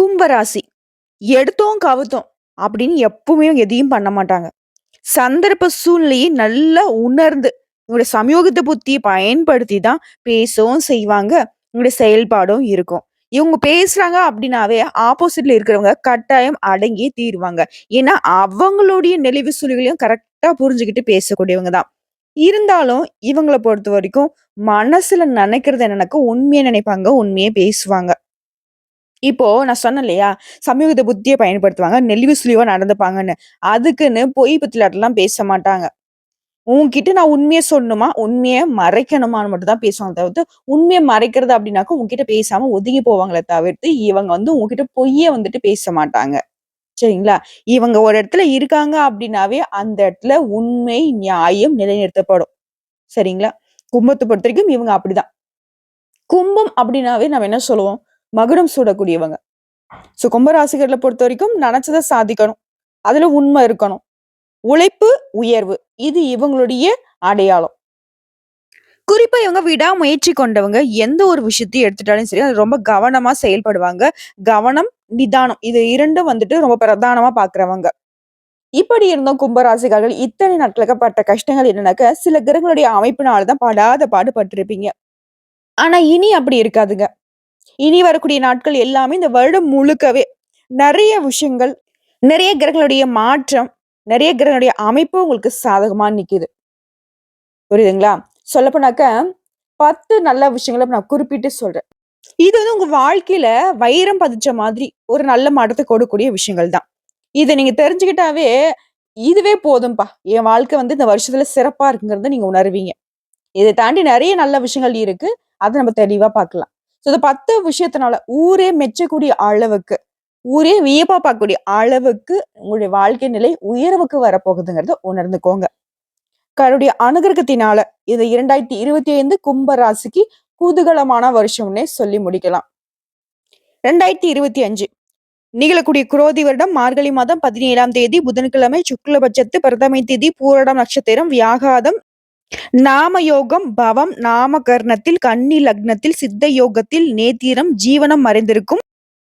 கும்பராசி. எடுத்தோம் கவுத்தோம் அப்படின்னு எப்பவுமே எதையும் பண்ண மாட்டாங்க. சந்தர்ப்ப சூழ்நிலையை நல்லா உணர்ந்து, உங்களுடைய சமயோகத்தை புத்தியை பயன்படுத்தி தான் பேசவும் செய்வாங்க. உங்களுடைய செயல்பாடும் இருக்கும். இவங்க பேசுறாங்க அப்படின்னாவே, ஆப்போசிட்ல இருக்கிறவங்க கட்டாயம் அடங்கி தீருவாங்க. ஏன்னா, அவங்களுடைய நெளிவு சூழ்நிலையும் கரெக்டா புரிஞ்சுக்கிட்டு பேசக்கூடியவங்க தான். இருந்தாலும், இவங்களை பொறுத்த வரைக்கும் மனசுல நினைக்கிறது என்ன உண்மையை நினைப்பாங்க, உண்மையே பேசுவாங்க. இப்போ நான் சொன்னேன் இல்லையா? சமீபத்தை புத்தியை பயன்படுத்துவாங்க. நெளிவு சுழிவா நடந்துப்பாங்கன்னு. அதுக்குன்னு பொய் பத்திலாட்டெல்லாம் பேச மாட்டாங்க. உன்கிட்ட நான் உண்மையை சொல்லணுமா? உண்மையை மறைக்கணுமான்னு மட்டும் தான் பேசுவாங்க தவிர்த்து, உண்மையை மறைக்கிறது அப்படின்னாக்க உன்கிட்ட பேசாம ஒதுங்கி போவாங்களே தவிர்த்து, இவங்க வந்து உங்ககிட்ட பொய்ய வந்துட்டு பேச மாட்டாங்க. சரிங்களா? இவங்க ஒரு இடத்துல இருக்காங்க அப்படின்னாவே, அந்த இடத்துல உண்மை, நியாயம் நிலைநிறுத்தப்படும். சரிங்களா? கும்பத்தை பொறுத்த வரைக்கும் இவங்க அப்படிதான். கும்பம் அப்படின்னாவே நம்ம என்ன சொல்லுவோம்? மகுடம் சூடக்கூடியவங்க. ஸோ கும்பராசிகர்களை பொறுத்த வரைக்கும் நினைச்சதை சாதிக்கணும். அதுல உண்மை இருக்கணும். உழைப்பு, உயர்வு. இது இவங்களுடைய அடையாளம். குறிப்பா இவங்க விடாமுயற்சி கொண்டவங்க. எந்த ஒரு விஷயத்தையும் எடுத்துட்டாலும் சரி, அது ரொம்ப கவனமா செயல்படுவாங்க. கவனம், நிதானம். இது இரண்டும் வந்துட்டு ரொம்ப பிரதானமா பாக்குறவங்க இப்படி இருந்தும் கும்பராசிகர்கள் இத்தனை நாட்களுக்கு பட்ட கஷ்டங்கள் என்னன்னாக்க, சில கிரகங்களுடைய அமைப்பினால்தான் படாத பாடுபட்டிருப்பீங்க ஆனா இனி அப்படி இருக்காதுங்க. இனி வரக்கூடிய நாட்கள் எல்லாமே இந்த வருடம் முழுக்கவே நிறைய விஷயங்கள், நிறைய கிரகங்களுடைய மாற்றம், நிறைய கிரகங்களுடைய அமைப்பு உங்களுக்கு சாதகமா நிக்குது. புரியுதுங்களா? சொல்லப்போனாக்க 10 நல்ல விஷயங்களை நான் குறிப்பிட்டு சொல்றேன். இது வந்து உங்க வாழ்க்கையில வைரம் பதிச்ச மாதிரி ஒரு நல்ல மாற்றத்தை கொடுக்கக்கூடிய விஷயங்கள் தான். இதை நீங்க தெரிஞ்சுக்கிட்டாவே, இதுவே போதும்பா. என் வாழ்க்கை வந்து இந்த வருஷத்துல சிறப்பா இருக்குங்கிறத நீங்க உணருவீங்க. இதை தாண்டி நிறைய நல்ல விஷயங்கள் இருக்கு. அதை நம்ம தெளிவா பார்க்கலாம். ஸோ இந்த 10 விஷயத்தினால ஊரே மெச்சக்கூடிய அளவுக்கு, ஊரே வியப்பா பார்க்கக்கூடிய அளவுக்கு உங்களுடைய வாழ்க்கை நிலை உயர்வுக்கு வரப்போகுதுங்கிறத உணர்ந்துக்கோங்க. கருடைய அனுகிரகத்தினால இந்த 2025 கும்ப ராசிக்கு குதூகலமான வருஷம்னே சொல்லி முடிக்கலாம். 2025 நிகழக்கூடிய குரோதி வருடம் மார்கழி மாதம் 17ஆம் தேதி புதன்கிழமை சுக்லபட்சத்து பிரதமை திதி பூரடம் நட்சத்திரம் வியாகாதம் நாம யோகம் பவம் நாமகர்ணத்தில் கன்னி லக்னத்தில் சித்த யோகத்தில் நேத்திரம் ஜீவனம் மறைந்திருக்கும்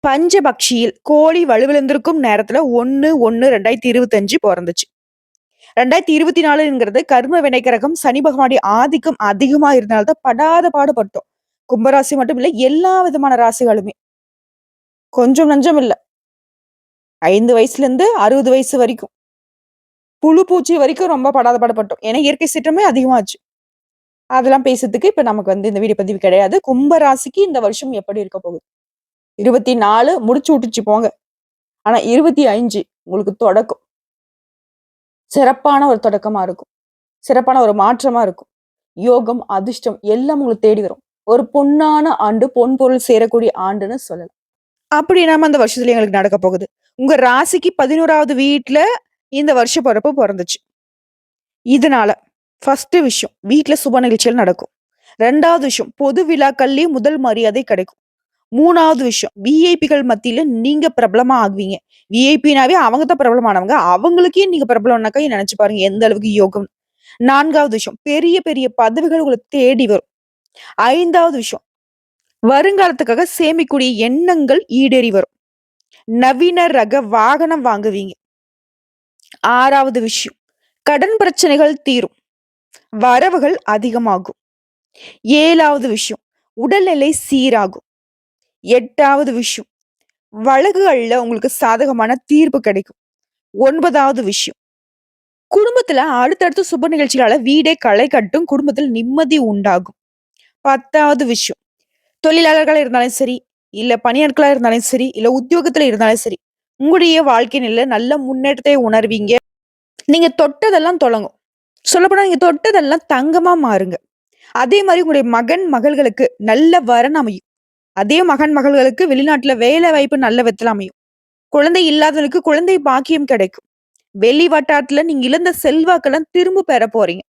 பஞ்சபக்ஷியில் கோழி வலுவிழந்திருக்கும் நேரத்துல ஒன்னு ஒன்னு ரெண்டாயிரத்தி இருபத்தஞ்சு பிறந்துச்சு ரெண்டாயிரத்தி இருபத்தி நாலுங்கிறது கர்ம வினைக்கிரகம் சனி பகவானுடைய ஆதிக்கம் அதிகமா இருந்தால்தான் படாத பாடுபட்டோம். கும்பராசி மட்டும் இல்லை எல்லா விதமான ராசிகளுமே. கொஞ்சம் நஞ்சம் இல்ல. 5 வயசுலேருந்து 60 வயசு வரைக்கும். புழு, பூச்சி வரைக்கும் ரொம்ப படாத படப்பட்டோம் ஏன்னா இயற்கை சீற்றமே அதிகமாச்சு. அதெல்லாம் பேசுறதுக்கு இப்ப நமக்கு வந்து இந்த வீடு பதிவு கிடையாது. கும்ப ராசிக்கு இந்த வருஷம் எப்படி இருக்க போகுது? 24 முடிச்சு விட்டுச்சு போங்க. ஆனா 25 உங்களுக்கு தொடக்கம். சிறப்பான ஒரு தொடக்கமா இருக்கும். சிறப்பான ஒரு மாற்றமா இருக்கும். யோகம், அதிர்ஷ்டம் எல்லாம் உங்களுக்கு தேடி வரும். ஒரு பொன்னான ஆண்டு, பொன் பொருள் சேரக்கூடிய ஆண்டுன்னு சொல்லலாம். அப்படி நாம அந்த வருஷத்துல எங்களுக்கு நடக்க போகுது. உங்க ராசிக்கு பதினோராவது வீட்டுல இந்த வருஷ பிறப்பு பிறந்துச்சு இதனால ஃபர்ஸ்ட் விஷயம் வீட்டில் சுப நிகழ்ச்சிகள் நடக்கும். ரெண்டாவது விஷயம் பொது விழாக்கள்லேயும் முதல் மரியாதை கிடைக்கும். மூணாவது விஷயம் விஐபிகள் மத்தியில நீங்க பிரபலமா ஆகுவீங்க. விஐபினாவே அவங்க தான் பிரபலமானவங்க. அவங்களுக்கே நீங்க பிரபலம்னாக்கா நினைச்சு பாருங்க எந்த அளவுக்கு யோகம். நான்காவது விஷயம் பெரிய பெரிய பதவிகள் உங்களை தேடி வரும். ஐந்தாவது விஷயம் வருங்காலத்துக்காக சேமிக்கக்கூடிய எண்ணங்கள் ஈடேறி வரும். நவீன ரக வாகனம் வாங்குவீங்க. ஆறாவது விஷயம் கடன் பிரச்சனைகள் தீரும். வரவுகள் அதிகமாகும். ஏழாவது விஷயம் உடல்நிலை சீராகும். எட்டாவது விஷயம் வழக்குகளில் உங்களுக்கு சாதகமான தீர்ப்பு கிடைக்கும். ஒன்பதாவது விஷயம் குடும்பத்துல அடுத்தடுத்து சுப நிகழ்ச்சிகளால வீடே களை கட்டும். குடும்பத்தில் நிம்மதி உண்டாகும். 10வது விஷயம் தொழிலாளர்களா இருந்தாலும் சரி, இல்ல பணியாட்களா இருந்தாலும் சரி, இல்ல உத்தியோகத்துல இருந்தாலும் சரி, உங்களுடைய வாழ்க்கை நிலையில நல்ல முன்னேற்றத்தை உணர்வீங்க. நீங்க தொட்டதெல்லாம் தொடங்கும். சொல்லப்போனா நீங்க தொட்டதெல்லாம் தங்கமா மாறுங்க. அதே மாதிரி உங்களுடைய மகன், மகள்களுக்கு நல்ல வரன் அமையும். அதே மகன், மகள்களுக்கு வெளிநாட்டுல வேலை வாய்ப்பு நல்ல விதத்துல அமையும். குழந்தை இல்லாதவனுக்கு குழந்தை பாக்கியம் கிடைக்கும். வெளி வட்டாரத்துல நீங்க இழந்த செல்வாக்கெல்லாம் திரும்ப பெற போறீங்க.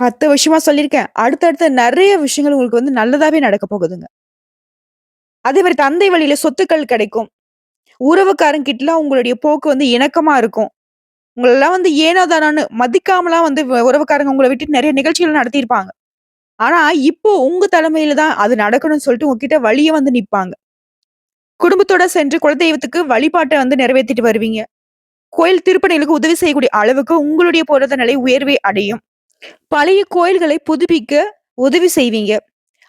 10 வருஷமா சொல்லியிருக்கேன். அடுத்தடுத்த நிறைய விஷயங்கள் உங்களுக்கு வந்து நல்லதாவே நடக்க போகுதுங்க. அதே மாதிரி தந்தை வழியில சொத்துக்கள் கிடைக்கும். உறவுக்காரங்கிட்டலாம் உங்களுடைய போக்கு வந்து இணக்கமா இருக்கும். உங்களெல்லாம் வந்து ஏனோ தானோன்னு மதிக்காமலாம் வந்து உறவுக்காரங்க உங்களை விட்டு நிறைய நிகழ்ச்சிகள் நடத்தியிருப்பாங்க. ஆனா இப்போ உங்க தலைமையில தான் அது நடக்கணும்னு சொல்லிட்டு உங்ககிட்ட வழியே வந்து நிற்பாங்க குடும்பத்தோட சென்று குலதெய்வத்துக்கு வழிபாட்டை வந்து நிறைவேற்றிட்டு வருவீங்க. கோயில் திருப்பணிகளுக்கு உதவி செய்யக்கூடிய அளவுக்கு உங்களுடைய பொருளாதார நிலை உயர்வை அடையும். பழைய கோயில்களை புதுப்பிக்க உதவி செய்வீங்க.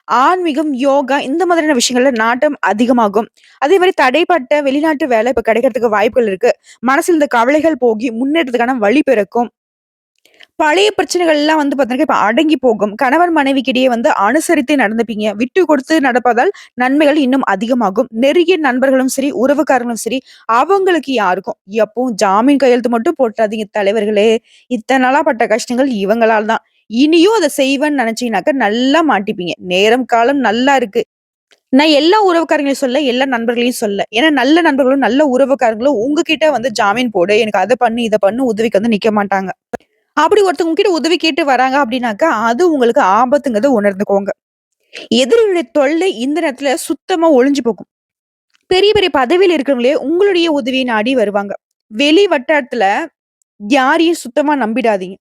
ஆன்மீகம், யோகா இந்த மாதிரியான விஷயங்கள்ல நாட்டம் அதிகமாகும். அதே மாதிரி தடைப்பட்ட வெளிநாட்டு வேலை இப்ப கிடைக்கிறதுக்கு வாய்ப்புகள் இருக்கு. மனசில் இந்த கவலைகள் போகி முன்னேற்றத்துக்கான வழி பிறக்கும். பழைய பிரச்சனைகள்லாம் வந்து பார்த்தீங்கன்னா, இப்ப அடங்கி போகும். கணவன் மனைவிக்கிடையே வந்து அனுசரித்து நடந்துப்பீங்க. விட்டு கொடுத்து நடப்பதால் நன்மைகள் இன்னும் அதிகமாகும். நெருங்கிய நண்பர்களும் சரி, உறவுக்காரங்களும் சரி, அவங்களுக்கு யாருக்கும் எப்பவும் ஜாமீன் கையெழுத்து மட்டும் போட்டாதீங்க தலைவர்களே! இத்தனை நாளா பட்ட கஷ்டங்கள் இவங்களால தான். இனியும் அதை செய்வேன்னு நெனச்சீங்கனாக்கா நல்லா மாட்டிப்பீங்க. நேரம், காலம் நல்லா இருக்கு. நான் எல்லா உறவுக்காரங்களையும் சொல்ல எல்லா நண்பர்களையும் சொல்ல ஏன்னா நல்ல நண்பர்களும், நல்ல உறவுக்காரங்களும் உங்ககிட்ட வந்து ஜாமீன் போடு, எனக்கு அதை பண்ணு, இதை பண்ணு உதவிக்கு வந்து நிக்க மாட்டாங்க. அப்படி ஒருத்தவங்க கிட்ட உதவி கேட்டு வராங்க அப்படின்னாக்கா, அது உங்களுக்கு ஆபத்துங்கிறத உணர்ந்துக்கோங்க. எதிரியுடைய தொல்லை இந்த நேரத்துல சுத்தமா ஒளிஞ்சு போகும். பெரிய பெரிய பதவியில் இருக்கிறவங்களே உங்களுடைய உதவியை நாடி வருவாங்க. வெளி வட்டாரத்துல யாரையும் சுத்தமா நம்பிடாதீங்க.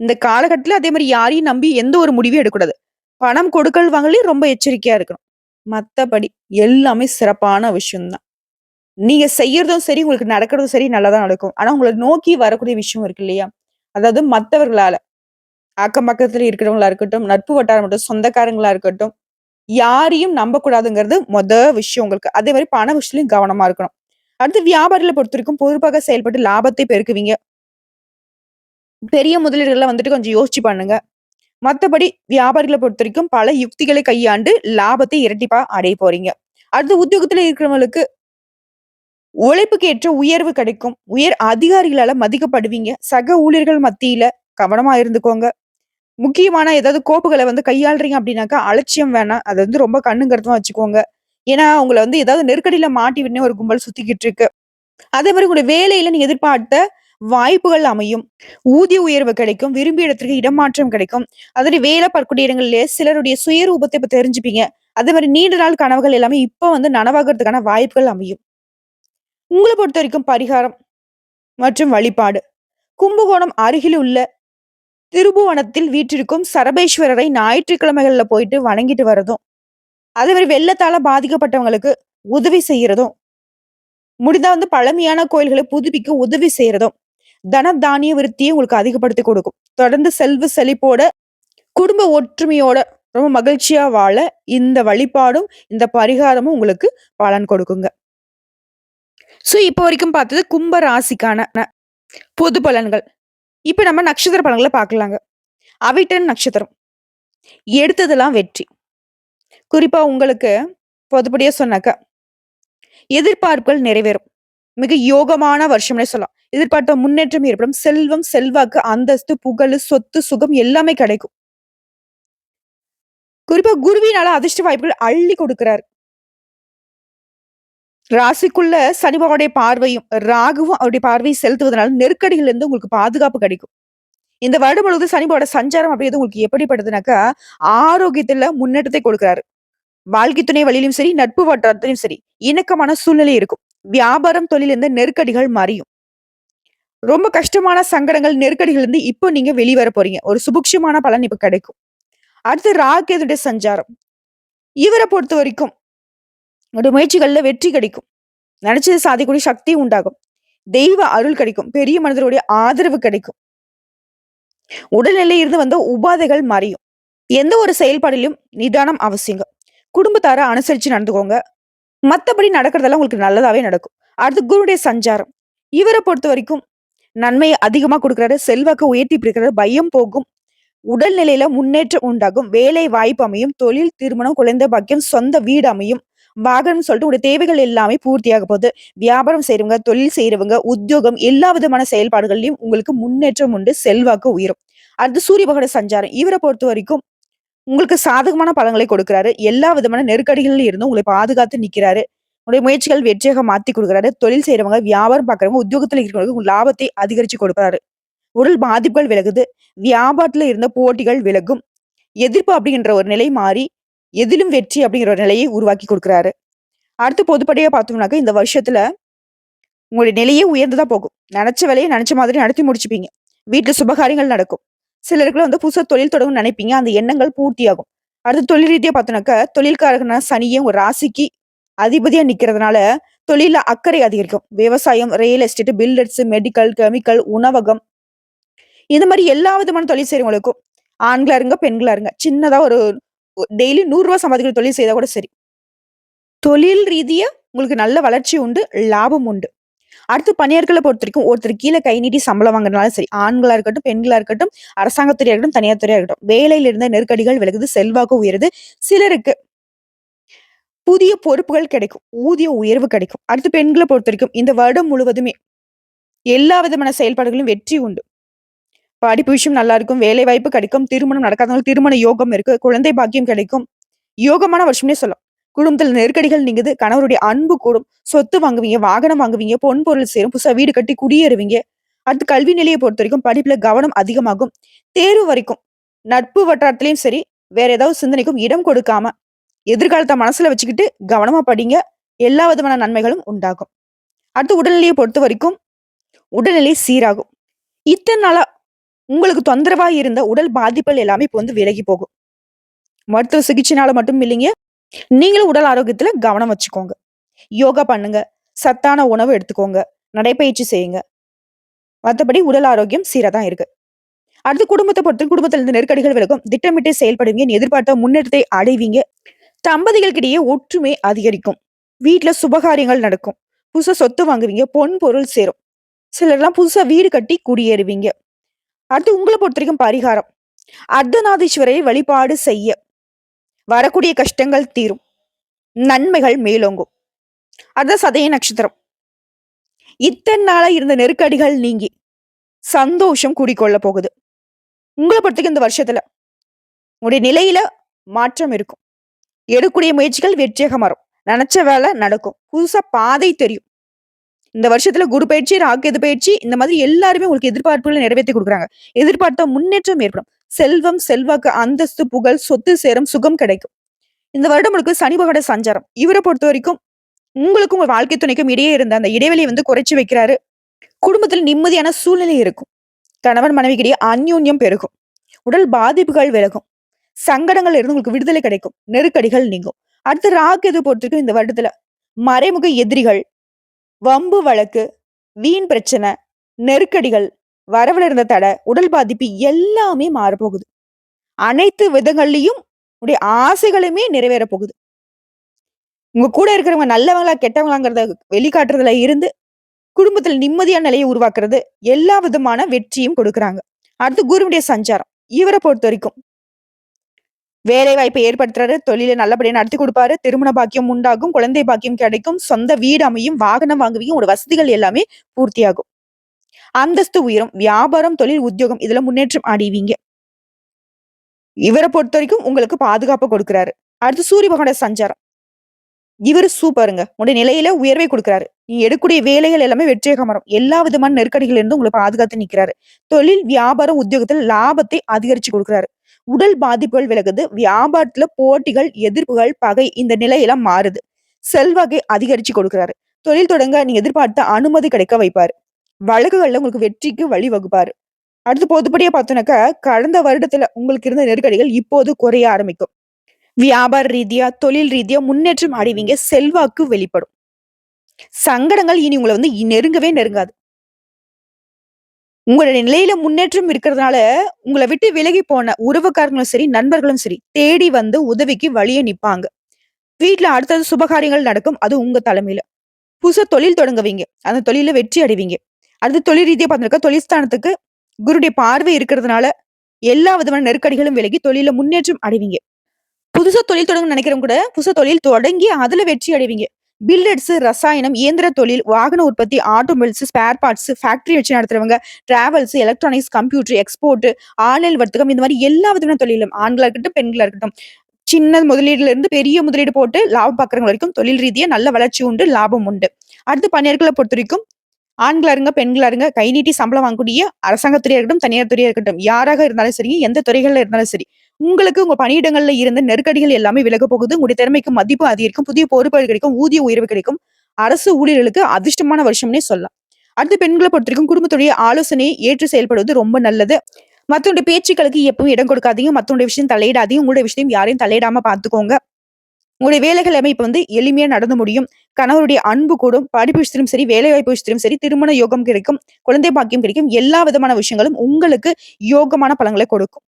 இந்த காலகட்டத்துல அதே மாதிரி யாரையும் நம்பி எந்த ஒரு முடிவும் எடுக்கக்கூடாது. பணம் கொடுக்கல் வாங்கலையும் ரொம்ப எச்சரிக்கையா இருக்கணும். மத்தபடி எல்லாமே சிறப்பான விஷயம்தான் நீங்க செய்யறதும் சரி, உங்களுக்கு நடக்கிறதும் சரி நல்லா தான் நடக்கும். ஆனா உங்களை நோக்கி வரக்கூடிய விஷயம் இருக்கு இல்லையா? அதாவது மத்தவர்களால. அக்கம் பக்கத்துல இருக்கிறவங்களா இருக்கட்டும், நட்பு வட்டாரம் இருக்கட்டும், சொந்தக்காரங்களா இருக்கட்டும், யாரையும் நம்பக்கூடாதுங்கிறது மொத விஷயம் உங்களுக்கு. அதே மாதிரி பண விஷயத்துலையும் கவனமா இருக்கணும். அடுத்து வியாபாரிகள பொறுத்தவரைக்கும் பொறுப்பாக செயல்பட்டு லாபத்தை பெருக்குவீங்க. பெரிய முதலீடுகள்லாம் வந்துட்டு கொஞ்சம் யோசிச்சு பண்ணுங்க. வியாபாரிகளை பொறுத்த வரைக்கும் பல யுக்திகளை கையாண்டு லாபத்தை இரட்டிப்பா அடைய போறீங்க. அடுத்து உத்தியோகத்துல இருக்கிறவங்களுக்கு உழைப்புக்கு ஏற்ற உயர்வு கிடைக்கும். உயர் அதிகாரிகளால மதிக்கப்படுவீங்க. சக ஊழியர்கள் மத்தியில கவனமா இருந்துக்கோங்க. முக்கியமான ஏதாவது கோப்புகளை வந்து கையாளுறீங்க அப்படின்னாக்கா, அலட்சியம் வேணாம். அது வந்து ரொம்ப கண்ணுங்கிறதுமா வச்சுக்கோங்க. ஏன்னா, உங்கள வந்து ஏதாவது நெருக்கடியில மாட்டி விடனே ஒரு கும்பல் சுத்திக்கிட்டு இருக்கு. அதே மாதிரி உங்களுடைய வேலையில நீங்க எதிர்பார்த்த வாய்ப்புகள் அமையும். ஊதிய உயர்வு கிடைக்கும். விரும்பிய இடத்திற்கு இடமாற்றம் கிடைக்கும். அதே வேலை பார்க்கக்கூடிய இடங்கள்லயே சிலருடைய சுயரூபத்தை இப்ப தெரிஞ்சுப்பீங்க. அதே மாதிரி நீண்ட நாள் கனவுகள் எல்லாமே இப்ப வந்து நனவாகிறதுக்கான வாய்ப்புகள் அமையும். உங்களை பொறுத்த வரைக்கும் பரிகாரம் மற்றும் வழிபாடு. கும்பகோணம் அருகில் உள்ள திருபுவனத்தில் வீற்றிருக்கும் சரபேஸ்வரரை ஞாயிற்றுக்கிழமைகள்ல போயிட்டு வணங்கிட்டு வரதும், அதே மாதிரி வெள்ளத்தால பாதிக்கப்பட்டவங்களுக்கு உதவி செய்யறதும், முடிந்தா வந்து பழமையான கோயில்களை புதுப்பிக்க உதவி செய்யறதும், தன தானிய உங்களுக்கு அதிகப்படுத்தி கொடுக்கும். தொடர்ந்து செல்வ செழிப்போட, குடும்ப ஒற்றுமையோட ரொம்ப மகிழ்ச்சியா வாழ இந்த வழிபாடும், இந்த பரிகாரமும் உங்களுக்கு பலன் கொடுக்குங்க. ஸோ, இப்போ வரைக்கும் பார்த்தது கும்ப ராசிக்கான ந பொது பலன்கள். இப்போ நம்ம நட்சத்திர பலன்களை பார்க்கலாங்க. அவிட்டன் நட்சத்திரம். எடுத்ததெல்லாம் வெற்றி. குறிப்பாக உங்களுக்கு பொதுப்படியாக சொன்னாக்கா, எதிர்பார்ப்புகள் நிறைவேறும். மிக யோகமான வருஷம்னே சொல்லலாம். எதிர்பார்த்த முன்னேற்றம் ஏற்படும். செல்வம், செல்வாக்கு, அந்தஸ்து, புகழு, சொத்து, சுகம் எல்லாமே கிடைக்கும். குறிப்பா குருவினால அதிர்ஷ்ட வாய்ப்புகள் அள்ளி கொடுக்கிறாரு. ராசிக்குள்ள சனி பகவானுடைய பார்வையும், ராகுவும் அவருடைய பார்வையை செலுத்துவதனால நெருக்கடிகள்ல இருந்து உங்களுக்கு பாதுகாப்பு கிடைக்கும். இந்த வருடம் முழுவதும் சனி சஞ்சாரம் அப்படிங்கிறது உங்களுக்கு எப்படிப்பட்டதுனாக்கா, ஆரோக்கியத்துல முன்னேற்றத்தை கொடுக்கிறாரு. வாழ்க்கை துணை வழியிலும் சரி, நட்பு வட்டாரத்திலும் சரி, இணக்கமான சூழ்நிலை இருக்கும். வியாபாரம், தொழில் இருந்த நெருக்கடிகள் மறையும். ரொம்ப கஷ்டமான சங்கடங்கள், நெருக்கடிகள் இருந்து இப்போ நீங்க வெளிவர போறீங்க. ஒரு சுபிக்ஷமான பலன் இப்ப கிடைக்கும். அடுத்து ராகேதுடைய சஞ்சாரம். இவரை பொறுத்த வரைக்கும் உங்களுடைய முயற்சிகள்ல வெற்றி கிடைக்கும். நினைச்சது சாதிக்கக்கூடிய சக்தி உண்டாகும். தெய்வ அருள் கிடைக்கும். பெரிய மனிதருடைய ஆதரவு கிடைக்கும். உடல்நிலையிலிருந்து வந்த உபாதைகள் மறையும். எந்த ஒரு செயல்பாடிலும் நிதானம் அவசியங்க. குடும்பத்தார அனுசரிச்சு நடந்துக்கோங்க. மத்தபடி நடக்கிறதெல்லாம் உங்களுக்கு நல்லதாவே நடக்கும். அடுத்து குருடைய சஞ்சாரம். இவரை பொறுத்த வரைக்கும் நன்மையை அதிகமா கொடுக்குறாரு செல்வாக்க உயர்த்தி பிடிக்கிறாரு. பயம் போகும். உடல்நிலையில முன்னேற்றம் உண்டாகும். வேலை வாய்ப்பு அமையும். தொழில், திருமணம், குழந்தை பாக்கியம், சொந்த வீடு அமையும். வாகனம் சொல்லிட்டு உடைய தேவைகள் எல்லாமே பூர்த்தியாக போகுது. வியாபாரம் செய்றவங்க, தொழில் செய்றவங்க, உத்தியோகம் எல்லா விதமான செயல்பாடுகள்லயும் உங்களுக்கு முன்னேற்றம் உண்டு. செல்வாக்கு உயரும். அடுத்து சூரிய பகவான சஞ்சாரம். பொறுத்த வரைக்கும் உங்களுக்கு சாதகமான பலன்களை கொடுக்கிறாரு. எல்லா விதமான நெருக்கடிகளில் இருந்தும் உங்களை பாதுகாத்து நிற்கிறாரு உங்களுடைய முயற்சிகள் வெற்றியாக மாற்றி கொடுக்குறாரு தொழில் செய்கிறவங்க வியாபாரம் பார்க்குறவங்க உத்தியோகத்துல இருக்கிறவங்களுக்கு லாபத்தை அதிகரித்து கொடுக்குறாரு உடல் பாதிப்புகள் விலகுது. வியாபாரத்தில் இருந்த போட்டிகள் விலகும். எதிர்ப்பு அப்படிங்கிற ஒரு நிலை மாறி, எதிலும் வெற்றி அப்படிங்கிற ஒரு நிலையை உருவாக்கி கொடுக்குறாரு அடுத்து பொதுப்படியாக பார்த்தோம்னாக்க, இந்த வருஷத்தில் உங்களுடைய நிலையே உயர்ந்து தான் போகும். நினச்ச வேலையை நினச்ச மாதிரி நடத்தி முடிச்சுப்பீங்க. வீட்டில் சுபகாரியங்கள் நடக்கும். சிலருக்குலாம் வந்து புதுசாக தொழில் தொடங்கணும்னு நினைப்பீங்க. அந்த எண்ணங்கள் பூர்த்தியாகும். அடுத்து தொழில் ரீதியாக பார்த்தோன்னாக்கா தொழில்காரர்கள்னா சனியே ஒரு ராசிக்கு அதிபதியாக நிற்கிறதுனால தொழிலில் அக்கறை அதிகரிக்கும். விவசாயம், real estate, builders, medical, chemical, உணவகம் இந்த மாதிரி எல்லா விதமான தொழில் செய்கிறவங்களுக்கும் ஆண்களா இருங்க, பெண்களா இருங்க. சின்னதாக ஒரு டெய்லி நூறுரூவா சம்பாதிக்கிற தொழில் செய்தால் கூட சரி. தொழில் ரீதியாக உங்களுக்கு நல்ல வளர்ச்சி உண்டு, லாபம் உண்டு. அடுத்து பணியாட்களை பொறுத்த வரைக்கும் ஒருத்தர் கீழே கை நீட்டி சம்பளம் வாங்குறதுனால சரி, ஆண்களா இருக்கட்டும், பெண்களா இருக்கட்டும், அரசாங்கத்துறையா இருக்கட்டும், தனியார் துறையா இருக்கட்டும், வேலையில இருந்த நெருக்கடிகள் விலகுது, செல்வாக்கு உயருது. சிலருக்கு புதிய பொறுப்புகள் கிடைக்கும். ஊதிய உயர்வு கிடைக்கும். அடுத்து பெண்களை பொறுத்த வரைக்கும் இந்த வருடம் முழுவதுமே எல்லா விதமான செயல்பாடுகளும் வெற்றி உண்டு. படிப்பு விஷயம் நல்லா இருக்கும். வேலை வாய்ப்பு கிடைக்கும். திருமணம் நடக்காதவங்களுக்கு திருமண யோகம் இருக்கு. குழந்தை பாக்கியம் கிடைக்கும். யோகமான வருஷம்னே சொல்லலாம். குடும்பத்தில் நெருக்கடிகள் நீங்குது. கணவருடைய அன்பு கூடும். சொத்து வாங்குவீங்க, வாகனம் வாங்குவீங்க, பொன் பொருள் சேரும். புதுசாக வீடு கட்டி குடியேறுவீங்க. அடுத்து கல்வி நிலையை பொறுத்த வரைக்கும் படிப்புல கவனம் அதிகமாகும். தேர்வு வரைக்கும் நட்பு வட்டாரத்திலையும் சரி, வேற ஏதாவது சிந்தனைக்கும் இடம் கொடுக்காம, எதிர்காலத்தை மனசுல வச்சுக்கிட்டு கவனமா படிங்க. எல்லா விதமான நன்மைகளும் உண்டாகும். அடுத்து உடல்நிலையை பொறுத்த வரைக்கும் உடல்நிலை சீராகும். இத்தனை நாளா உங்களுக்கு தொந்தரவா இருந்த உடல் பாதிப்புகள் எல்லாமே இப்போ வந்து விலகி போகும். மருத்துவ சிகிச்சைனால மட்டும் இல்லைங்க. நீங்களும் உடல் ஆரோக்கியத்துல கவனம் வச்சுக்கோங்க. யோகா பண்ணுங்க. சத்தான உணவு எடுத்துக்கோங்க. நடைப்பயிற்சி செய்யுங்க. மற்றபடி உடல் ஆரோக்கியம் சீராக தான் இருக்கு. அடுத்து குடும்பத்தை பொறுத்து குடும்பத்துல இருந்து நெருக்கடிகள் விலகும். திட்டமிட்டு செயல்படுவீங்க. எதிர்பார்த்த முன்னேற்றத்தை அடைவீங்க. தம்பதிகளுக்கிடையே ஒற்றுமை அதிகரிக்கும். வீட்டுல சுபகாரியங்கள் நடக்கும். புதுசா சொத்து வாங்குவீங்க. பொன் பொருள் சேரும். சிலர்லாம் புதுசா வீடு கட்டி குடியேறுவீங்க. அடுத்து உங்களை பொறுத்த வரைக்கும் பரிகாரம். அர்த்தநாதீஸ்வரரை வழிபாடு செய்ய. வரக்கூடிய கஷ்டங்கள் தீரும். நன்மைகள் மேலோங்கும். அதுதான் சதய நட்சத்திரம். இத்தனை நாளா இருந்த நெருக்கடிகள் நீங்கி, சந்தோஷம் குடிக்கொள்ள போகுது. உங்கள பொறுத்தவரைக்கும் இந்த வருஷத்துல, உங்களுடைய நிலையில மாற்றம் இருக்கும். எடுக்கூடிய முயற்சிகள் வெற்றியாக மாறும். நினைச்ச வேலை நடக்கும். புதுசா பாதை தெரியும். இந்த வருஷத்துல குரு பயிற்சி, ராகு பயிற்சி இந்த மாதிரி எல்லாருமே உங்களுக்கு எதிர்பார்ப்புகளை நிறைவேத்தி கொடுக்குறாங்க எதிர்பார்த்த முன்னேற்றம் ஏற்படும். செல்வம், செல்வாக்கு, அந்தஸ்து, புகழ், சொத்து சேரும், சுகம் கிடைக்கும். இந்த வருடம் முழுக்க சனி பகட சஞ்சாரம். பொறுத்த வரைக்கும் உங்களுக்கும் உங்க வாழ்க்கை துணைக்கும் இடையே இருந்த அந்த இடைவெளியை வந்து குறைச்சு வைக்கிறாரு. குடும்பத்தில் நிம்மதியான சூழ்நிலை இருக்கும். கணவன் மனைவிக்கிடையே அந்யூன்யம் பெருகும். உடல் பாதிப்புகள் விலகும். சங்கடங்கள் இருந்து உங்களுக்கு விடுதலை கிடைக்கும். நெருக்கடிகள் நீங்கும். அடுத்து ராகு எது பொறுத்திருக்கும் இந்த வருடத்துல மறைமுக எதிரிகள், வம்பு வழக்கு, வீண் பிரச்சனை, நெருக்கடிகள், வரவுல இருந்த தடை, உடல் பாதிப்பு எல்லாமே மாறப்போகுது. அனைத்து விதங்கள்லயும் உடைய ஆசைகளுமே நிறைவேறப் போகுது. உங்க கூட இருக்கிறவங்க நல்லவங்களா, கெட்டவங்களாங்கிறத வெளிக்காட்டுறதுல இருந்து, குடும்பத்துல நிம்மதியான நிலையை உருவாக்குறது, எல்லா விதமான வெற்றியும் கொடுக்குறாங்க. அடுத்து குருவுடைய சஞ்சாரம். இவரை பொறுத்த வரைக்கும் வேலை வாய்ப்பை ஏற்படுத்துறாரு. தொழிலை நல்லபடியாக நடத்தி கொடுப்பாரு திருமண பாக்கியம் உண்டாகும். குழந்தை பாக்கியம் கிடைக்கும். சொந்த வீடு அமையும். வாகனம் வாங்குவீங்க. உங்களோட வசதிகள் எல்லாமே பூர்த்தியாகும். அந்தஸ்து உயரும். வியாபாரம், தொழில், உத்தியோகம் இதுல முன்னேற்றம் அடைவீங்க. இவரை பொறுத்த வரைக்கும் உங்களுக்கு பாதுகாப்பு கொடுக்குறாரு. அடுத்து சூரிய பகவான சஞ்சாரம். இவரு சூப்பருங்க. உடைய நிலையில உயர்வை கொடுக்குறாரு நீ எடுக்கக்கூடிய வேலைகள் எல்லாமே வெற்றியாக மரம் எல்லா விதமான நெருக்கடிகள் இருந்து உங்களை பாதுகாத்து நிற்கிறாரு தொழில், வியாபாரம், உத்தியோகத்துல லாபத்தை அதிகரிச்சு கொடுக்குறாரு உடல் பாதிப்புகள் விலகுது. வியாபாரத்துல போட்டிகள், எதிர்ப்புகள், பகை இந்த நிலையெல்லாம் மாறுது. செல்வாக்கை அதிகரிச்சு கொடுக்குறாரு. தொழில் தொடங்க நீ எதிர்பார்த்த அனுமதி கிடைக்க வைப்பாரு. வழக்குகள்ல உங்களுக்கு வெற்றிக்கு வழிவகுப்பாரு. அடுத்து பொதுப்படியா பார்த்தோம்னாக்கா, கடந்த வருடத்துல உங்களுக்கு இருந்த நெருக்கடிகள் இப்போது குறைய ஆரம்பிக்கும். வியாபார ரீதியா, தொழில் ரீதியா முன்னேற்றம் அடைவீங்க. செல்வாக்கு வெளிப்படும். சங்கடங்கள் இனி உங்களை வந்து நெருங்கவே நெருங்காது. உங்களுடைய நிலையில முன்னேற்றம் இருக்கிறதுனால, உங்களை விட்டு விலகி போன உறவுக்காரங்களும் சரி, நண்பர்களும் சரி, தேடி வந்து உதவிக்கு வழிய நிப்பாங்க. வீட்டுல அடுத்தது சுபகாரியங்கள் நடக்கும். அது உங்க தலைமையில. புதுசா தொழில் தொடங்குவீங்க. அந்த தொழில வெற்றி அடைவீங்க. அடுத்து தொழில் ரீதியாக பார்த்தோம்னாக்கா, தொழில்ஸ்தானத்துக்கு குருடைய பார்வை இருக்கிறதுனால, எல்லா விதமான நெருக்கடிகளும் விலகி தொழில முன்னேற்றம் அடைவீங்க. புதுசா தொழில் தொடங்கணும்னு நினைக்கிறவங்க கூட, புதுசா தொழில் தொடங்கி அதுல வெற்றி அடைவீங்க. பில்டர்ஸ், ரசாயனம், இயந்திர தொழில், வாகன உற்பத்தி, ஆட்டோமொபைல்ஸ், ஸ்பேர் பார்ட்ஸ், ஃபேக்டரி வச்சு நடத்துறவங்க, travels, electronics, computer, export, online வர்த்தகம் இந்த மாதிரி எல்லா விதமான தொழிலும் ஆண்களா இருக்கட்டும், பெண்களா இருக்கட்டும். சின்ன முதலீடுல இருந்து பெரிய முதலீடு போட்டு லாபம் பார்க்குறவங்க வரைக்கும் தொழில் ரீதியாக நல்ல வளர்ச்சி உண்டு, லாபம் உண்டு. அடுத்து பணியாறு பொறுத்த வரைக்கும் ஆண்களாக இருங்க, பெண்களாக இருங்க, கை நீட்டி சம்பளம் வாங்கக்கூடிய அரசாங்கத்துறையாக இருக்கட்டும், தனியார் துறையா இருக்கட்டும், யாராக இருந்தாலும் சரி, எந்த துறைகளில் இருந்தாலும் சரி, உங்களுக்கு உங்க பணியிடங்கள்ல இருந்த நெருக்கடிகள் எல்லாமே விலக போகுது. உங்களுடைய திறமைக்கு மதிப்பு அதிகரிக்கும். புதிய பொறுப்புகள் கிடைக்கும். ஊதிய உயர்வு கிடைக்கும். அரசு ஊழியர்களுக்கு அதிர்ஷ்டமான வருஷம்னே சொல்லலாம். அடுத்து பெண்களை பொறுத்தவரைக்கும் குடும்பத்துடைய ஆலோசனையை ஏற்று செயல்படுவது ரொம்ப நல்லது. மத்தவங்களுடைய பேச்சுக்களுக்கு எப்பவும் இடம் கொடுக்காதீங்க. மத்தவங்களுடைய விஷயம் தலையிடாதீங்க. உங்களுடைய விஷயம் யாரையும் தலையிடாம பாத்துக்கோங்க உங்களுடைய வேலைகள் அமைப்பு வந்து எளிமையா நடந்து முடியும். கணவருடைய அன்பு கூடும். படிப்பு விஷயத்திலும் சரி, வேலைவாய்ப்பு விஷயத்திலும் சரி, திருமண யோகம் கிடைக்கும். குழந்தை பாக்கியம் கிடைக்கும். எல்லா விதமான விஷயங்களும் உங்களுக்கு யோகமான பலங்களை கொடுக்கும்.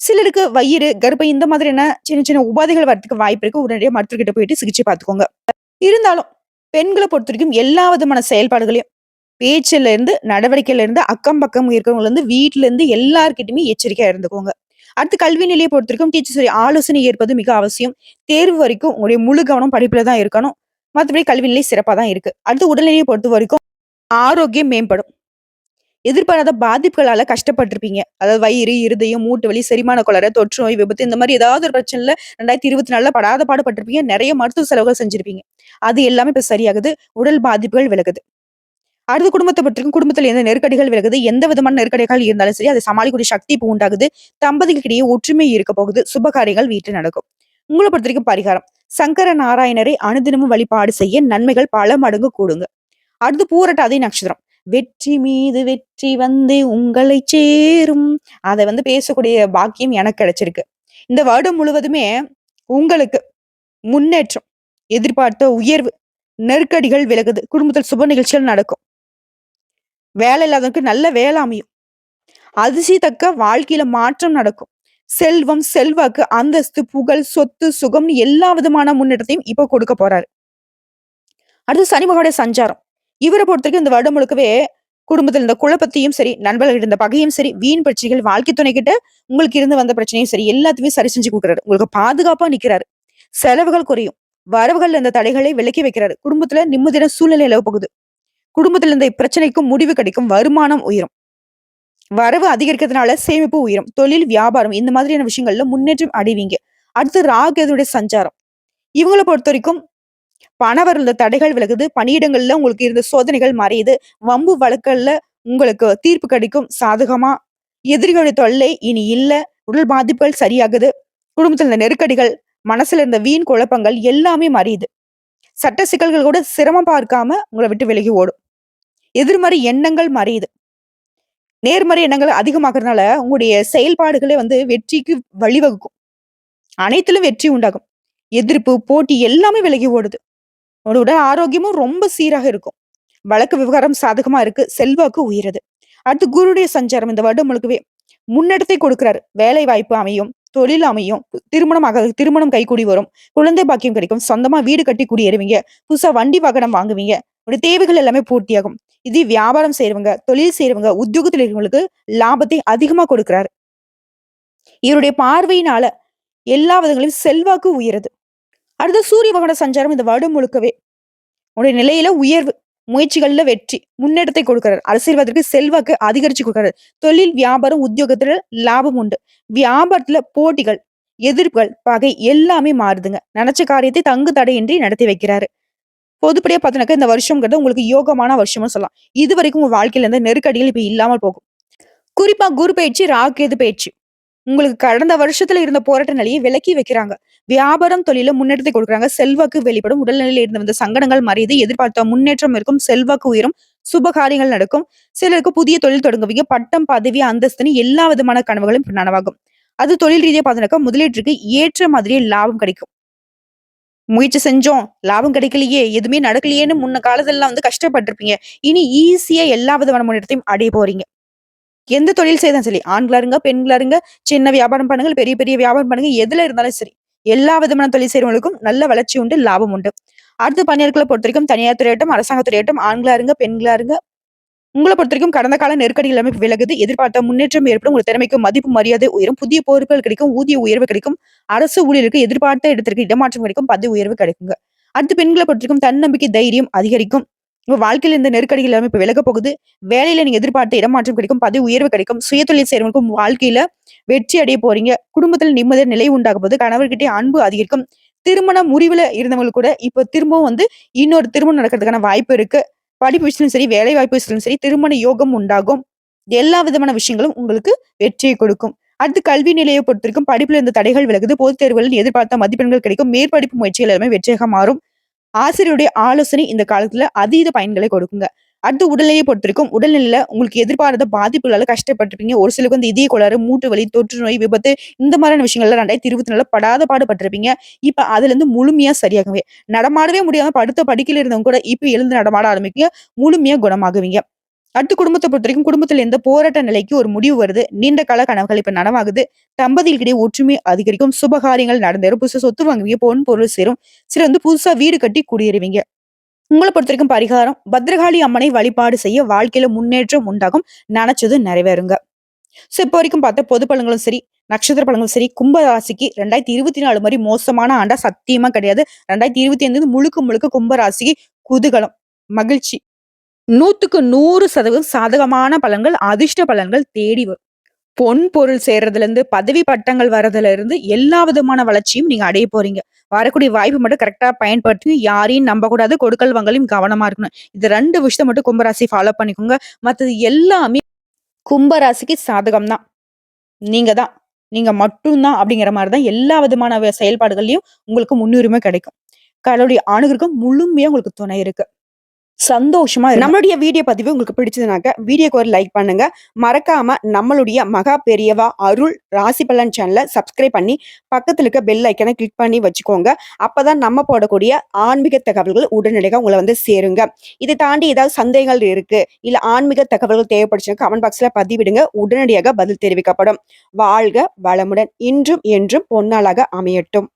சிலருக்கு வயிறு, கர்ப்பை இந்த மாதிரியான சின்ன சின்ன உபாதைகள் வரதுக்கு வாய்ப்பு இருக்கு. உடனடியாக மருத்துவர்கிட்ட போயிட்டு சிகிச்சை பார்த்துக்கோங்க. இருந்தாலும் பெண்களை பொறுத்த வரைக்கும் எல்லா விதமான செயல்பாடுகளையும் பேச்சுல இருந்து, நடவடிக்கையில இருந்து, அக்கம் பக்கம் இருக்கிறவங்கல இருந்து, வீட்ல இருந்து எல்லார்கிட்டயுமே எச்சரிக்கையா இருந்துக்கோங்க. அடுத்து கல்வி நிலையை பொறுத்தவரைக்கும் டீச்சர்ஸ் ஆலோசனை ஏற்பது மிக அவசியம். தேர்வு வரைக்கும் உங்களுடைய முழு கவனம் படிப்புல தான் இருக்கணும். மற்றபடி கல்வி நிலை சிறப்பாக தான் இருக்கு. அடுத்து உடல்நிலையை பொறுத்த வரைக்கும் ஆரோக்கியம் மேம்படும். எதிர்பாராத பாதிப்புகளால கஷ்டப்பட்டிருப்பீங்க அதாவது வயிறு, இருதயம், மூட்டு வலி, செரிமான கோளாறு, தொற்று நோய், விபத்து இந்த மாதிரி ஏதாவது ஒரு பிரச்சனைல 2024ல படாத பாடுபட்டிருப்பீங்க நிறைய மருத்துவ செலவுகள் செஞ்சிருப்பீங்க. அது எல்லாமே இப்ப சரியாகுது. உடல் பாதிப்புகள் விலகுது. அடுத்த குடும்பத்தை பொறுத்தவரைக்கும் குடும்பத்தில் எந்த நெருக்கடிகள் விலகுது. எந்த விதமான நெருக்கடிகள் இருந்தாலும் சரி, அதை சமாளிக்கூடிய சக்தி இப்போ உண்டாகுது. தம்பதிகளுக்கிடையே ஒற்றுமை இருக்க போகுது. சுபகாரியங்கள் வீட்டில் வீட்ல நடக்கும். உங்கள பொறுத்தவரைக்கும் பரிகாரம். சங்கர நாராயணரை அனுதினமும் வழிபாடு செய்ய நன்மைகள் பல மடங்கு கூடுங்க. அடுத்து பூரட்டாதி நட்சத்திரம். வெற்றி மீது வெற்றி வந்து உங்களை சேரும். அதை வந்து பேசக்கூடிய பாக்கியம் எனக்கு கிடைச்சிருக்கு. இந்த வருடம் முழுவதுமே உங்களுக்கு முன்னேற்றம், எதிர்பார்த்த உயர்வு, நெருக்கடிகள் விலகுது. குடும்பத்தில் சுப நிகழ்ச்சிகள் நடக்கும். வேலை இல்லாதவனுக்கு நல்ல வேலை அமையும். அதிசயத்தக்க வாழ்க்கையில மாற்றம் நடக்கும். செல்வம், செல்வாக்கு, அந்தஸ்து, புகழ், சொத்து, சுகம்னு எல்லா விதமான முன்னேற்றத்தையும் இப்போ கொடுக்க போறாரு. அடுத்து சனி பகவானுடைய சஞ்சாரம். இவரை பொறுத்தவரைக்கும் இந்த வருடம் முழுக்கவே குடும்பத்தில் இருந்த குழப்பத்தையும் சரி, நண்பர்கள் இருந்த பகையும் சரி, வீண் பிரச்சனைகள், வாழ்க்கை துணைக்கிட்ட உங்களுக்கு இருந்து வந்த பிரச்சனையும் சரி, எல்லாத்தையுமே சரி செஞ்சு கொடுக்குறாரு உங்களுக்கு பாதுகாப்பா நிக்கிறாரு. செலவுகள் குறையும். வரவுகள் இருந்த தடைகளை விலக்கி வைக்கிறாரு. குடும்பத்துல நிம்மதியான சூழ்நிலை நிலவு போகுது. குடும்பத்தில் இருந்த பிரச்சனைக்கும் முடிவு கிடைக்கும். வருமானம் உயரும். வரவு அதிகரிக்கிறதுனால சேமிப்பு உயரும். தொழில், வியாபாரம் இந்த மாதிரியான விஷயங்கள்ல முன்னேற்றம் அடைவீங்க. அடுத்து ராகுடைய சஞ்சாரம். இவங்களை பொறுத்த வரைக்கும் பணவர் இருந்த தடைகள் விலகுது. பணியிடங்கள்ல உங்களுக்கு இருந்த சோதனைகள் மறையுது. வம்பு வழக்கல்ல உங்களுக்கு தீர்ப்பு கிடைக்கும் சாதகமா. எதிரிகளுடைய தொல்லை இனி இல்ல. உடல் பாதிப்புகள் சரியாகுது. குடும்பத்தில் இருந்த நெருக்கடிகள், மனசுல இருந்த வீண் குழப்பங்கள் எல்லாமே மறையுது. சட்ட சிக்கல்கள் கூட சிரமம் பார்க்காம உங்களை விட்டு விலகி ஓடும். எதிர்மறை எண்ணங்கள் மறையுது. நேர்மறை எண்ணங்கள் அதிகமாகறதுனால உங்களுடைய செயல்பாடுகளே வந்து வெற்றிக்கு வழிவகுக்கும். அனைத்திலும் வெற்றி உண்டாகும். எதிர்ப்பு, போட்டி எல்லாமே விலகி ஓடுது. உங்களோட உடல் ஆரோக்கியமும் ரொம்ப சீராக இருக்கும். வழக்கு விவகாரம் சாதகமா இருக்கு. செல்வாக்கு உயருது. அடுத்து குருடைய சஞ்சாரம் இந்த வருடம் முழுக்கவே முன்னெடுத்தை கொடுக்கிறாரு. வேலை வாய்ப்பு அமையும். தொழில் அமையும். திருமணம் ஆக திருமணம் கைகூடி வரும். குழந்தை பாக்கியம் கிடைக்கும். சொந்தமா வீடு கட்டி குடியேறுவீங்க. புதுசா வண்டி வாகனம் வாங்குவீங்க. உங்களுடைய தேவைகள் எல்லாமே பூர்த்தியாகும். இது வியாபாரம் செய்யறவங்க தொழில் செய்யறவங்க உத்தியோகத்தில் இருக்கிறவங்களுக்கு லாபத்தை அதிகமா கொடுக்கிறாரு. இவருடைய பார்வையினால எல்லா விதங்களிலும் செல்வாக்கு உயருது. அடுத்து சூரிய பகவானோட சஞ்சாரம் இந்த வருடம் முழுக்கவே உங்களுடைய நிலையில உயர்வு, முயற்சிகள்ல வெற்றி, முன்னேற்றத்தை கொடுக்கிறார். அரசியல்வாதத்திற்கு செல்வாக்கு அதிகரிச்சு கொடுக்கிறார் தொழில், வியாபாரம், உத்தியோகத்துல லாபம் உண்டு. வியாபாரத்துல போட்டிகள், எதிர்ப்புகள், பகை எல்லாமே மாறுதுங்க. நினைச்ச காரியத்தை தங்கு தடையின்றி நடத்தி வைக்கிறாரு. பொதுப்படியாக பார்த்தோம்னாக்கா இந்த வருஷம்ங்கிறது உங்களுக்கு யோகமான வருஷம்னு சொல்லலாம். இது வரைக்கும் உங்க வாழ்க்கையில இருந்த நெருக்கடிகள் இப்போ இல்லாமல் போகும். குறிப்பா குரு பயிற்சி, ராகேது பயிற்சி. உங்களுக்கு கடந்த வருஷத்துல இருந்த போராட்ட நிலையை விலக்கி வைக்கிறாங்க. வியாபாரம், தொழில முன்னேற்றத்தை கொடுக்குறாங்க. செல்வாக்கு வெளிப்படும். உடல்நிலையில இருந்து வந்த சங்கடங்கள் மறையுது. எதிர்பார்த்த முன்னேற்றம் இருக்கும். செல்வாக்கு உயரும். சுப காரியங்கள் நடக்கும். சிலருக்கு புதிய தொழில் தொடங்குவீங்க. பட்டம், பதவி, அந்தஸ்துன்னு எல்லா விதமான கனவுகளும் நனவாகும். அது தொழில் ரீதியா பார்த்தோம்னாக்கா முதலீட்டுக்கு ஏற்ற மாதிரியே லாபம் கிடைக்கும். முயற்சி செஞ்சோம். லாபம் கிடைக்கலையே, எதுவுமே நடக்கலையேன்னு முன்ன காலத்துலலாம் வந்து கஷ்டப்பட்டிருப்பீங்க இனி ஈஸியா எல்லா விதமான முன்னேற்றத்தையும் அடைய போறீங்க. எந்த தொழில் செய்தாலும் சரி, ஆண்களா இருங்க, பெண்களா இருங்க, சின்ன வியாபாரம் பண்ணுங்க, பெரிய பெரிய வியாபாரம் பண்ணுங்க, எதுல இருந்தாலும் சரி. எல்லா விதமான தொழில் செய்யறவங்களுக்கும் நல்ல வளர்ச்சி உண்டு, லாபம் உண்டு. அடுத்து பொறுத்த பொறுத்தவரைக்கும் தனியார் துறையாகட்டும், அரசாங்க துறையாகட்டும், ஆண்களா இருங்க, பெண்களா இருங்க. உங்களை பொறுத்தவரைக்கும் கடந்த கால நெருக்கடி எல்லாமே விலகுது. எதிர்பார்த்த முன்னேற்றம் ஏற்படும். உங்கள் திறமைக்கு மதிப்பு, மரியாதை உயரும். புதிய பொறுப்புகள் கிடைக்கும். ஊதிய உயர்வு கிடைக்கும். அரசு ஊழியருக்கு எதிர்பார்த்த இடத்திற்கு இடமாற்றம் கிடைக்கும். பதவி உயர்வு கிடைக்குங்க. அடுத்து பெண்களை பொறுத்திருக்கும் தன்னம்பிக்கை, தைரியம் அதிகரிக்கும். உங்க வாழ்க்கையில் இந்த நெருக்கடிகள் எல்லாமே இப்ப விலக போகுது. வேலையில நீங்க எதிர்பார்த்த இடமாற்றம் கிடைக்கும். பதவி உயர்வு கிடைக்கும். சுயதொழில் செய்யறவங்களுக்கும் வாழ்க்கையில வெற்றி அடைய போறீங்க. குடும்பத்தில் நிம்மதியான நிலை உண்டாக போது கணவர்கிட்டே அன்பு அதிகரிக்கும். திருமண முறிவுல இருந்தவங்களுக்கு கூட இப்ப திரும்பவும் வந்து இன்னொரு திருமணம் நடக்கிறதுக்கான வாய்ப்பு இருக்கு. படிப்பு விஷயத்திலும் சரி, வேலை வாய்ப்பு விஷயத்திலும் சரி, திருமண யோகம் உண்டாகும். எல்லா விதமான விஷயங்களும் உங்களுக்கு வெற்றியை கொடுக்கும். அடுத்து கல்வி நிலையை பொறுத்திருக்கும் படிப்புல இருந்த தடைகள் விலகுது. பொதுத் தேர்வுகளில் எதிர்பார்த்த மதிப்பெண்கள் கிடைக்கும். மேற்படிப்பு முயற்சிகள் எல்லாமே வெற்றியாக மாறும். ஆசிரியருடைய ஆலோசனை இந்த காலத்துல அதீத பயன்களை கொடுக்குங்க. அடுத்து உடல்நிலையை பொறுத்திருக்கும் உடல்நிலையில உங்களுக்கு எதிர்பாராத பாதிப்புகளால கஷ்டப்பட்டுருப்பீங்க. ஒரு சிலருக்கு வந்து இதய கோளாறு, மூட்டு வலி, தொற்று நோய், விபத்து இந்த மாதிரியான விஷயங்கள்லாம் 2024ல படாத பாடு பட்டுருப்பீங்க. அதுல இருந்து முழுமையா சரியாகவே நடமாடவே முடியாம படுத்த படுக்கையில இருந்தவங்க கூட இப்ப எழுந்து நடமாட ஆரம்பிப்பீங்க. முழுமையா குணமாகுவீங்க. அடுத்து பொறுத்த பொறுத்தவரைக்கும், குடும்பத்துல எந்த போராட்ட நிலைக்கு ஒரு முடிவு வருது. நீண்ட கால கனவுகள் இப்ப நனவாகுது. தம்பதிகளிடையே ஒற்றுமை அதிகரிக்கும். சுபகாரியங்கள் நடந்தேறும். புதுசா சொத்து வாங்குவீங்க. பொன், பொருள் சேரும். சில வந்து புதுசா வீடு கட்டி குடியேறுவீங்க. உங்களை பொறுத்த வரைக்கும் பரிகாரம், பத்ரகாளி அம்மனை வழிபாடு செய்ய வாழ்க்கையில முன்னேற்றம் உண்டாகும். நினைச்சது நிறைவேறுங்க. ஸோ இப்போ வரைக்கும் பார்த்தா பொது பழங்களும் சரி, நட்சத்திர பழங்களும் சரி, கும்ப ராசிக்கு 2024 மாரி மோசமான ஆண்டா சத்தியமா கிடையாது. 2025 முழுக்க முழுக்க கும்ப ராசிக்கு குதூகலம், மகிழ்ச்சி. 100க்கு 100% சாதகமான பலன்கள், அதிர்ஷ்ட பலன்கள் தேடி வரும். பொன், பொருள் சேர்றதுலருந்து, பதவி பட்டங்கள் வரதுலருந்து எல்லா விதமான வளர்ச்சியும் நீங்க அடைய போறீங்க. வரக்கூடிய வாய்ப்பு மட்டும் கரெக்டா பயன்படுத்தி யாரையும் நம்பக்கூடாது. கொடுக்கல் வாங்கலையும் கவனமா இருக்கணும். இந்த ரெண்டு விஷயத்த மட்டும் கும்பராசி ஃபாலோ பண்ணிக்கோங்க. மற்றது எல்லாமே கும்பராசிக்கு சாதகம் தான். நீங்க தான். நீங்க மட்டும்தான் அப்படிங்கிற மாதிரி தான் எல்லா விதமான வ செயல்பாடுகள்லயும் உங்களுக்கு முன்னுரிமை கிடைக்கும். கடவுளுடைய ஆணுகளுக்கும் முழுமையா உங்களுக்கு துணை இருக்கு. சந்தோஷமா நம்மளுடைய வீடியோ பதிவு உங்களுக்கு பிடிச்சதுனாக்க, வீடியோக்கு ஒரு லைக் பண்ணுங்க. மறக்காம நம்மளுடைய மகா பெரியவா அருள் ராசி பலன் சேனலை சப்ஸ்கிரைப் பண்ணி, பக்கத்துல இருக்க பெல் ஐக்கனை கிளிக் பண்ணி வச்சுக்கோங்க. அப்பதான் நம்ம போடக்கூடிய ஆன்மீக தகவல்கள் உடனடியாக உங்களை வந்து சேருங்க. இதை தாண்டி ஏதாவது சந்தேகங்கள் இருக்கு, இல்ல ஆன்மீக தகவல்கள் தேவைப்படுச்சுன்னா கமெண்ட் பாக்ஸ்ல பதிவிடுங்க. உடனடியாக பதில் தெரிவிக்கப்படும். வாழ்க வளமுடன். இன்றும் என்றும் பொன்னாளாக அமையட்டும்.